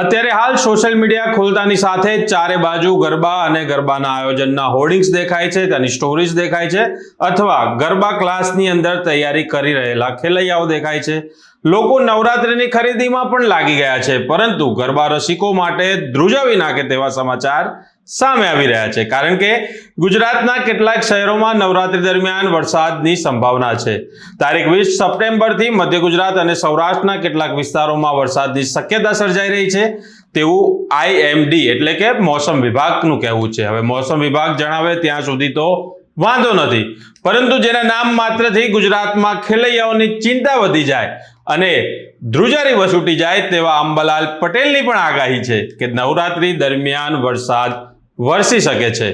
અત્યારે હાલ social media ખોલતાની સાથે ચારે બાજુ ગરબા અને ગરબાના આયોજનના હોર્ડિંગ્સ દેખાય છે, તેની સ્ટોરીઝ દેખાય છે, અથવા ગરબા ક્લાસની અંદર તૈયારી કરી રહેલા ખેલૈયાઓ દેખાય છે. લોકો નવરાત્રિની ખરીદીમાં પણ લાગી ગયા છે, પરંતુ ગરબા રસિકો માટે ધ્રુજાવી નાખે તેવા સમાચાર સામે આવી રહ્યા છે, કારણ કે ગુજરાતના કેટલાક શહેરોમાં નવરાત્રી દરમિયાન વરસાદની સંભાવના છે. તારીખ વીસ સપ્ટેમ્બરથી મધ્ય ગુજરાત અને સૌરાષ્ટ્રના કેટલાક વિસ્તારોમાં વરસાદની શક્યતા સર્જાઈ રહી છે, તેવું આઈએમડી એટલે કે મોસમ વિભાગનું કહેવું છે. હવે મોસમ વિભાગ જણાવે ત્યાં સુધી તો વાંધો નથી. પરંતુ જેના નામ માત્રથી ગુજરાતમાં ખેલૈયાઓની ચિંતા વધી જાય અને ધ્રુજારી વસૂટી જાય તેવા અંબાલાલ પટેલની પણ આગાહી છે કે નવરાત્રી દરમિયાન વરસાદ વરસી શકે છે.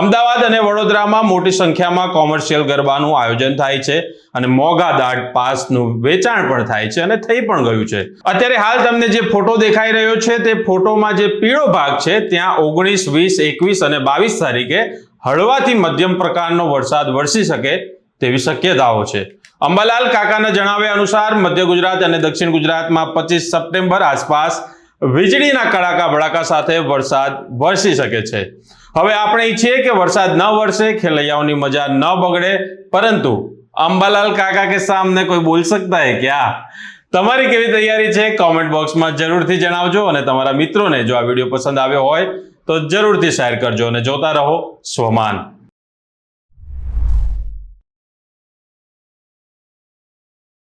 અમદાવાદ અને વડોદરામાં મોટી સંખ્યામાં કોમર્શિયલ ગરબાનું આયોજન થાય છે અને મોંઘા દાટ પાસનું વેચાણ પણ થાય છે અને થઈ પણ ગયું છે. અત્યારે હાલ તમને જે ફોટો દેખાઈ રહ્યો છે તે ફોટોમાં જે પીળો ભાગ છે, ત્યાં ઓગણીસ, વીસ, એકવીસ અને બાવીસ તારીખે હળવાથી મધ્યમ પ્રકારનો વરસાદ વરસી શકે તેવી શક્યતાઓ છે. અંબાલાલ કાકાના જણાવ્યા અનુસાર, મધ્ય ગુજરાત અને દક્ષિણ ગુજરાતમાં પચીસ સપ્ટેમ્બર આસપાસ વીજળીના કડાકા ભડાકા સાથે વરસાદ વરસી શકે છે. હવે આપણે ઈચ્છીએ કે વરસાદ ન વરસે, ખેલૈયાઓની મજા ન બગડે, પરંતુ અંબાલાલ કાકા કે સામને કોઈ બોલ શકતા હે ક્યાં? તમારી કેવી તૈયારી છે? કોમેન્ટ બોક્સમાં જરૂરથી જણાવજો અને તમારા મિત્રોને જો આ વીડિયો પસંદ આવ્યો હોય તો જરૂરથી શેર કરજો અને જોતા રહો. સ્વમાન.